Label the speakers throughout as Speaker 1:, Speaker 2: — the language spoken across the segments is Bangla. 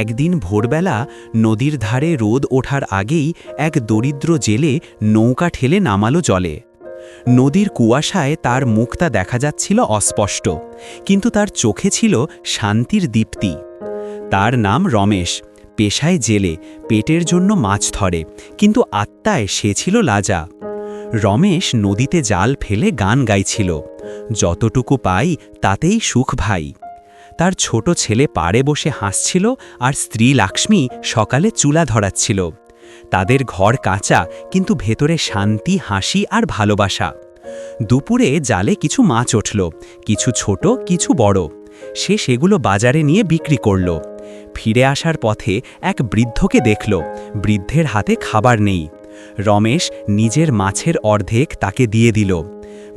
Speaker 1: একদিন ভোরবেলা নদীর ধারে রোদ ওঠার আগেই এক দরিদ্র জেলে নৌকা ঠেলে নামালো জলে। নদীর কুয়াশায় তার মুখটা দেখা যাচ্ছিল অস্পষ্ট, কিন্তু তার চোখে ছিল শান্তির দীপ্তি। তার নাম রমেশ, পেশায় জেলে, পেটের জন্য মাছ ধরে, কিন্তু আত্মায় সে ছিল লাজা। রমেশ নদীতে জাল ফেলে গান গাইছিল, যতটুকু পাই তাতেই সুখ ভাই। তার ছোট ছেলে পাড়ে বসে হাসছিল আর স্ত্রী লাক্ষ্মী সকালে চুলা ধরাচ্ছিল। তাদের ঘর কাঁচা, কিন্তু ভেতরে শান্তি, হাসি আর ভালোবাসা। দুপুরে জালে কিছু মাছ উঠল, কিছু ছোট, কিছু বড়। সে সেগুলো বাজারে নিয়ে বিক্রি করল। ফিরে আসার পথে এক বৃদ্ধকে দেখল, বৃদ্ধের হাতে খাবার নেই। রমেশ নিজের মাছের অর্ধেক তাকে দিয়ে দিল।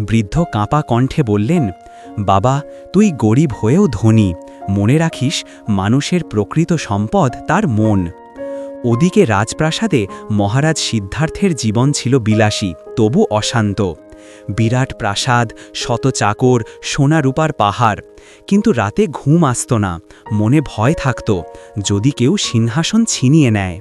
Speaker 1: বৃদ্ধ কাঁপা কণ্ঠে বললেন বাবা, তুই গরিব হয়েও ধনী। মনে রাখিস, মানুষের প্রকৃত সম্পদ তার মন। ওদিকে রাজপ্রাসাদে মহারাজ সিদ্ধার্থের জীবন ছিল বিলাসী, তবু অশান্ত। বিরাট প্রাসাদ, শত চাকর, সোনা রূপার পাহাড়। কিন্তু রাতে ঘুম আসত না, মনে ভয় থাকত, যদি কেউ সিংহাসন ছিনিয়ে নেয়।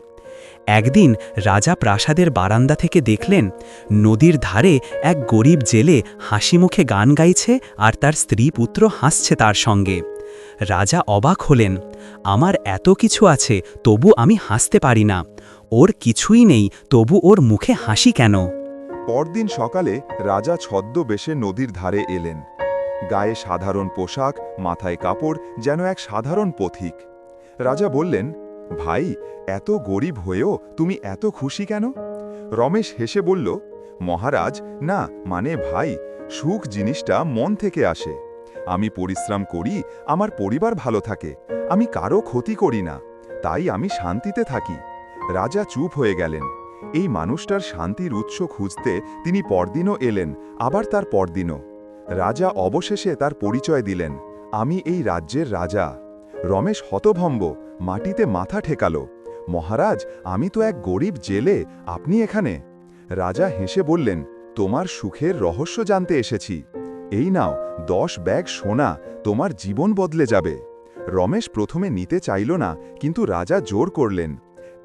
Speaker 1: একদিন রাজা প্রাসাদের বারান্দা থেকে দেখলেন, নদীর ধারে এক গরিব জেলে হাসি মুখে গান গাইছে আর তার স্ত্রী পুত্র হাসছে তার সঙ্গে। রাজা অবাক হলেন, আমার এত কিছু আছে, তবু আমি হাসতে পারি না। ওর কিছুই নেই, তবু ওর মুখে হাসি কেন?
Speaker 2: পরদিন সকালে রাজা ছদ্মবেশে নদীর ধারে এলেন। গায়ে সাধারণ পোশাক, মাথায় কাপড়, যেন এক সাধারণ পথিক। রাজা বললেন ভাই, এত গরিব হয়েও তুমি এত খুশি কেন? রমেশ হেসে বলল, মহারাজ, না মানে ভাই, সুখ জিনিসটা মন থেকে আসে। আমি পরিশ্রম করি, আমার পরিবার ভালো থাকে, আমি কারও ক্ষতি করি না, তাই আমি শান্তিতে থাকি। রাজা চুপ হয়ে গেলেন। এই মানুষটার শান্তির উৎস খুঁজতে তিনি পরদিনও এলেন, আবার তার পরদিনও। রাজা অবশেষে তার পরিচয় দিলেন, আমি এই রাজ্যের রাজা। রমেশ হতভম্ব মাটিতে মাথা ঠেকালো। মহারাজ, আমি তো এক গরিব জেলে, আপনি এখানে? রাজা হেসে বললেন, তোমার সুখের রহস্য জানতে এসেছি। এই নাও, দশ ব্যাগ সোনা, তোমার জীবন বদলে যাবে। রমেশ প্রথমে নিতে চাইল না, কিন্তু রাজা জোর করলেন,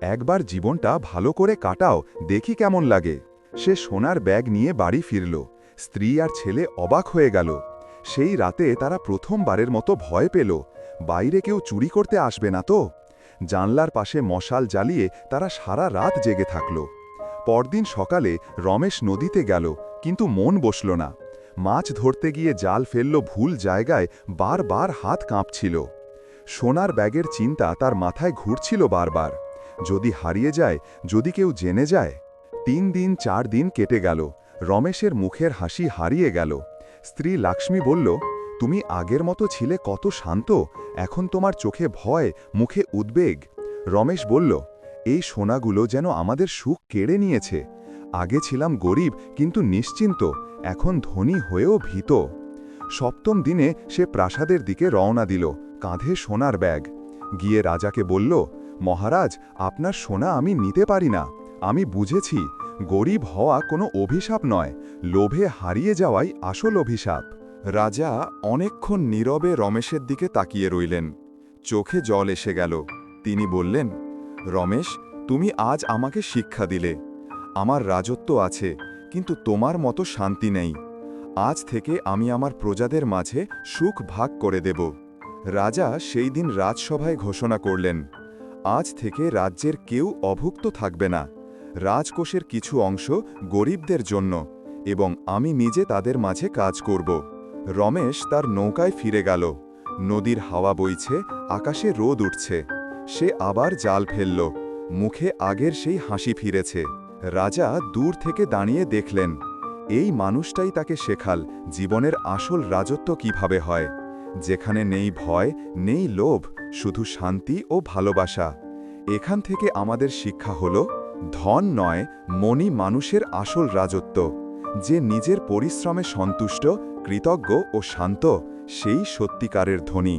Speaker 2: একবার জীবনটা ভালো করে কাটাও, দেখি কেমন লাগে। সে সোনার ব্যাগ নিয়ে বাড়ি ফিরল, স্ত্রী আর ছেলে অবাক হয়ে গেল। সেই রাতে তারা প্রথমবারের মতো ভয় পেল বাইরে কেউ চুরি করতে আসবে না তো? জানলার পাশে মশাল জ্বালিয়ে তারা সারা রাত জেগে থাকল। পরদিন সকালে রমেশ নদীতে গেল, কিন্তু মন বসল না। মাছ ধরতে গিয়ে জাল ফেলল ভুল জায়গায়, বারবার হাত কাঁপছিল। সোনার ব্যাগের চিন্তা তার মাথায় ঘুরছিল বারবার। যদি হারিয়ে যায়, যদি কেউ জেনে যায়? তিন দিন, চার দিন কেটে গেল। রমেশের মুখের হাসি হারিয়ে গেল। স্ত্রী লাক্ষ্মী বলল তুমি আগের মতো ছিলে কত শান্ত, এখন তোমার চোখে ভয়, মুখে উদ্বেগ। রমেশ বলল, এই সোনাগুলো যেন আমাদের সুখ কেড়ে নিয়েছে। আগে ছিলাম গরিব, কিন্তু নিশ্চিন্ত, এখন ধনী হয়েও ভীত। সপ্তম দিনে সে প্রাসাদের দিকে রওনা দিল, কাঁধে সোনার ব্যাগ। গিয়ে রাজাকে বলল, মহারাজ, আপনার সোনা আমি নিতে পারি না। আমি বুঝেছি, গরিব হওয়া কোনো অভিশাপ নয়। লোভে হারিয়ে যাওয়াই আসল অভিশাপ। রাজা অনেকক্ষণ নীরবে রমেশের দিকে তাকিয়ে রইলেন। চোখে জল এসে গেল। তিনি বললেন, রমেশ, তুমি আজ আমাকে শিক্ষা দিলে। আমার রাজত্ব আছে, কিন্তু তোমার মতো শান্তি নেই। আজ থেকে আমি আমার প্রজাদের মাঝে সুখ ভাগ করে দেব। রাজা সেই দিন রাজসভায় ঘোষণা করলেন, আজ থেকে রাজ্যের কেউ অভুক্ত থাকবে না। রাজকোষের কিছু অংশ গরিবদের জন্য, এবং আমি নিজে তাদের মাঝে কাজ করব। রমেশ তার নৌকায় ফিরে গেল। নদীর হাওয়া বইছে, আকাশে রোদ উঠছে। সে আবার জাল ফেলল। মুখে আগের সেই হাসি ফিরেছে। রাজা দূর থেকে দাঁড়িয়ে দেখলেন, এই মানুষটাই তাকে শেখাল জীবনের আসল রাজত্ব কীভাবে হয়। যেখানে নেই ভয়, নেই লোভ, শুধু শান্তি ও ভালোবাসা। এখান থেকে আমাদের শিক্ষা হল, ধন নয় মনি মানুষের আসল রাজত্ব। যে নিজের পরিশ্রমে সন্তুষ্ট কৃতজ্ঞ ও শান্ত সেই সত্যিকারের ধনী।